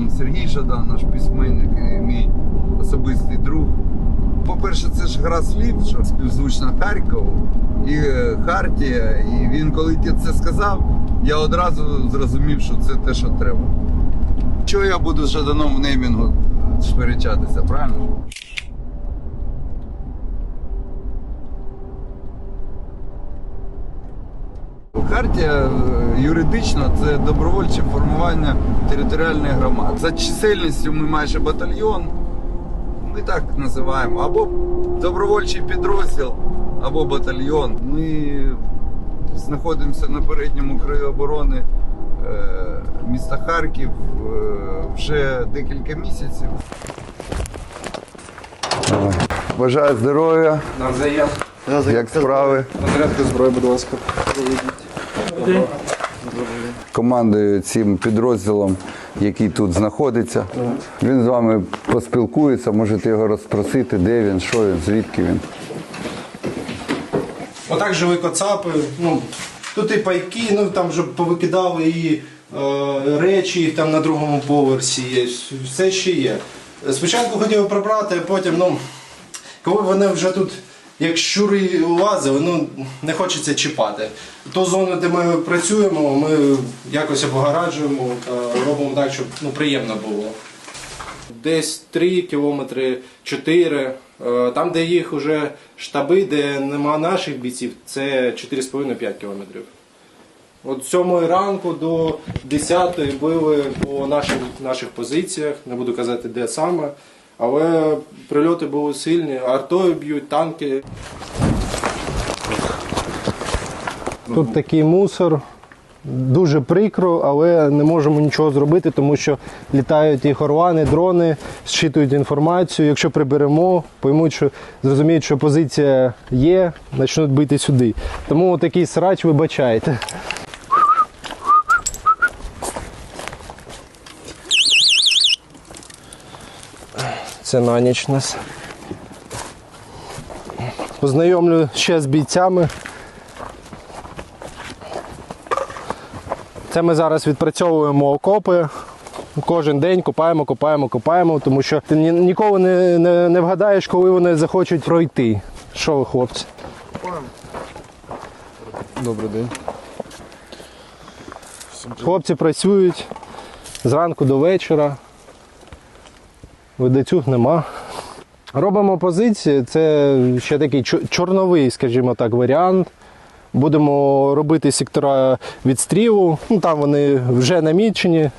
нам Сергій Жадан, наш письменник і мій особистий друг. По-перше, це ж гра слів, що співзвучна Харкову і е, Хартія. І він, коли це сказав, я одразу зрозумів, що це те, що треба. Чого я буду з Жаданом в неймінгу сперечатися, правильно? Хартія е, юридично це добровольче формування територіальної громади. За чисельністю ми майже батальйон. Ми так називаємо. Або добровольчий підрозділ, або батальйон. Ми знаходимося на передньому краю оборони е, міста Харків е, вже декілька місяців. Бажаю здоров'я, Навзаєм. як справи. Розрядка зброї, будь ласка. Командою цим підрозділом, який тут знаходиться. Він з вами поспілкується, можете його розпросити, де він, що він, звідки він. Отак живі коцапи. Ну, тут і пайки, ну там вже повикидали і е, речі там на другому поверсі є. Все ще є. Спочатку хотів прибрати, а потім, ну, коли вони вже тут. Як щури лазили, ну не хочеться чіпати. Ту зону, де ми працюємо, ми якось обгораджуємо та робимо так, щоб ну, приємно було. Десь 3 кілометри, 4. Е, Там, де їх вже штаби, де нема наших бійців, це 4,5-5 кілометрів. От 7 ранку до 10 били по наших, наших позиціях, не буду казати де саме, але прильоти були сильні, артою б'ють, танки. Тут такий мусор. Дуже прикро, але не можемо нічого зробити, тому що літають і хорвани, дрони, зчитують інформацію. Якщо приберемо, поймуть, що зрозуміють, що позиція є, почнуть бити сюди. Тому такий срач вибачайте. Це на ніч нас. Познайомлю ще з бійцями. Це ми зараз відпрацьовуємо окопи. Кожен день копаємо, копаємо, копаємо, тому що ти ні- ніколи не, не, не вгадаєш, коли вони захочуть пройти. Що ви, хлопці? Добрий день. Хлопці працюють зранку до вечора. Ведецюг нема. Робимо позиції. Це ще такий чорновий, скажімо так, варіант. Будемо робити сектора відстрілу. Ну, там вони вже намічені.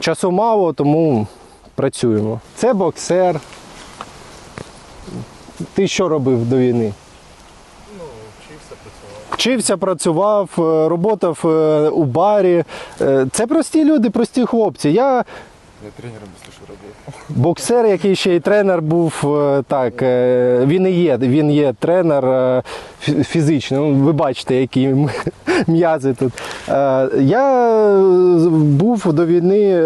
Часу мало, тому працюємо. Це боксер. Ти що робив до війни? Вчився, працював, е, роботав е, у барі. Е, Це прості люди, прості хлопці. Я Я тренером, якщо що робив. боксер, який ще й тренер був. е, Так, е, він і є. Він є тренер е, фі- фізичний. Ну, Ви бачите, які м'язи тут. Я був до війни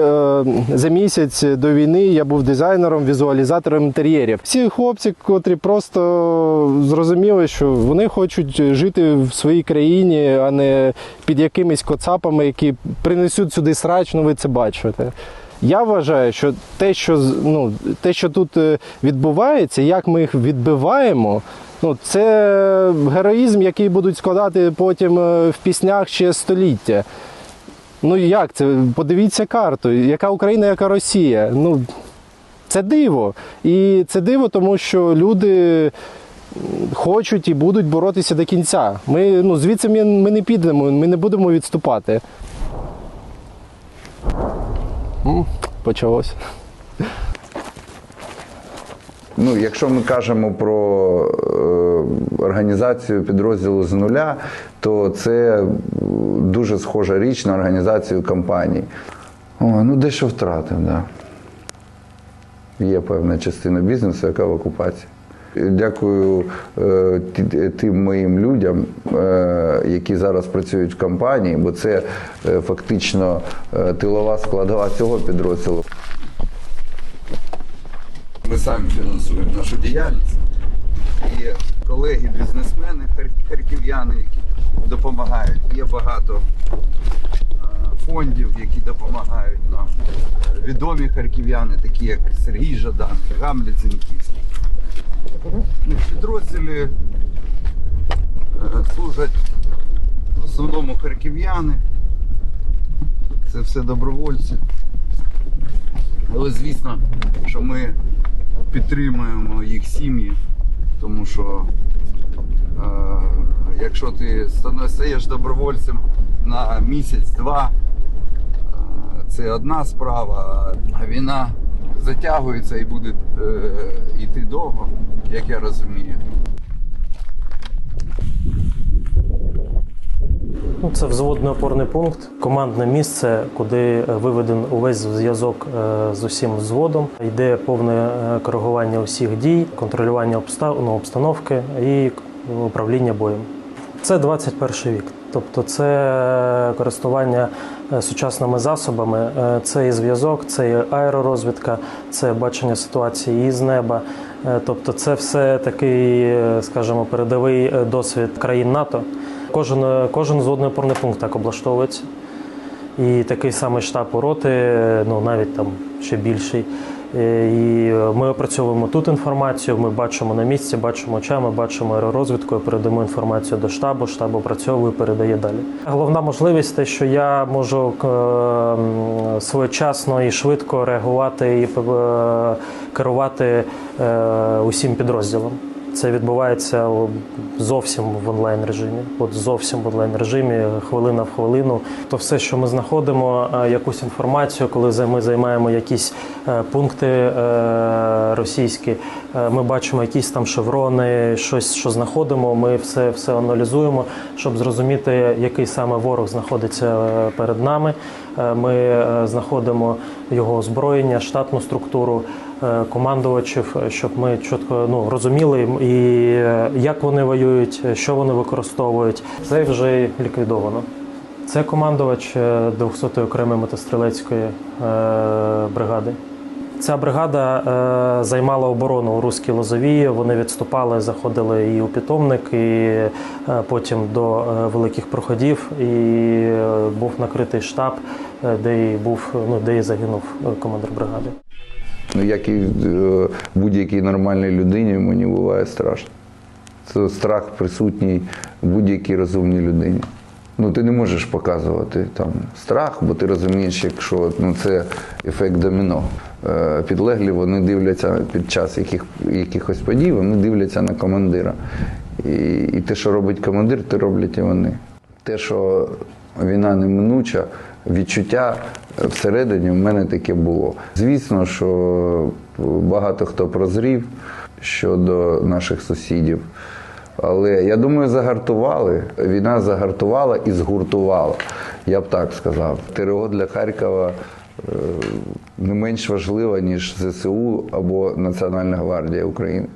за місяць до війни. Я був дизайнером, візуалізатором інтер'єрів. Всі хлопці, котрі просто зрозуміли, що вони хочуть жити в своїй країні, а не під якимись коцапами, які принесуть сюди срач, ну ви це бачите. Я вважаю, що те, що ну, те, що тут е, відбувається, як ми їх відбиваємо, ну, це героїзм, який будуть складати потім е, в піснях ще століття. Ну як це? Подивіться карту, яка Україна, яка Росія. Ну, це диво. І це диво, тому що люди хочуть і будуть боротися до кінця. Ми ну, звідси ми, ми не підемо, ми не будемо відступати. Почалось. Ну, якщо ми кажемо про е, організацію підрозділу з нуля, то це дуже схожа річ на організацію компаній. О, ну дещо втратив, так. Да. Є певна частина бізнесу, яка в окупації. Дякую е, тим моїм людям, е, які зараз працюють в компанії, бо це е, фактично е, тилова складова цього підрозділу. Ми самі фінансуємо нашу діяльність. І колеги, бізнесмени, харків'яни, які допомагають. Є багато е, фондів, які допомагають нам. Відомі харків'яни, такі як Сергій Жадан, Гамлет Зінківський. Підрозділі е, служать в основному харків'яни. Це все добровольці. Але звісно, що ми підтримуємо їх сім'ї, тому що е, якщо ти стаєш добровольцем на місяць-два, е, це одна справа, а війна затягується і буде е, йти довго, як я розумію. Ну, Це взводний опорний пункт, командне місце, куди е, виведен увесь зв'язок е, з усім взводом. Йде повне е, коригування усіх дій, контролювання обстав... ну, обстановки і управління боєм. Це 21 вік. Тобто це користування е, сучасними засобами, Е, це і зв'язок, це і аеророзвідка, це бачення ситуації із неба. Е, Тобто, це все такий, скажімо, передовий досвід країн НАТО. Кожен, кожен зводний опорний пункт так облаштовується. І такий самий штаб у роти, ну навіть там ще більший. Е, І ми опрацьовуємо тут інформацію, ми бачимо на місці, бачимо очами, бачимо аеророзвідкою, передаємо інформацію до штабу, штаб опрацьовує, передає далі. Головна можливість те, що я можу е, своєчасно і швидко реагувати і е, керувати е, усім підрозділом. Це відбувається зовсім в онлайн режимі. От зовсім в онлайн режимі, хвилина в хвилину. То все, що ми знаходимо, е, якусь інформацію, коли ми займаємо якісь е, пункти е, російські, ми бачимо якісь там шеврони, щось, що знаходимо. Ми все, все аналізуємо, щоб зрозуміти, який саме ворог знаходиться перед нами. Е, Ми е, знаходимо його озброєння, штатну структуру е, командувачів, щоб ми чітко ну, розуміли і як вони воюють, що вони використовують. Це вже ліквідовано. Це командувач е, 200-ї окремої мотострілецької бригади. Ця бригада е, займала оборону у Руській Лозовії. Вони відступали, заходили і у питомник, і е, потім до е, великих проходів. І е, був накритий штаб, е, де і був ну, де і загинув е, командир бригади. Ну, як і е, будь-якій нормальній людині, мені буває страшно. Це страх присутній будь-якій розумній людині. Ну, ти не можеш показувати там страх, бо ти розумієш, якщо ну, це ефект доміно. Е, Підлеглі вони дивляться під час яких, якихось подій, вони дивляться на командира. І, і те, що робить командир, те роблять і вони. Те, що війна неминуча, відчуття всередині в мене таке було. Звісно, що багато хто прозрів щодо наших сусідів. Але я думаю, загартували. Війна загартувала і згуртувала. Я б так сказав. ТРО для Харкова е, не менш важлива, ніж ЗСУ або Національна гвардія України.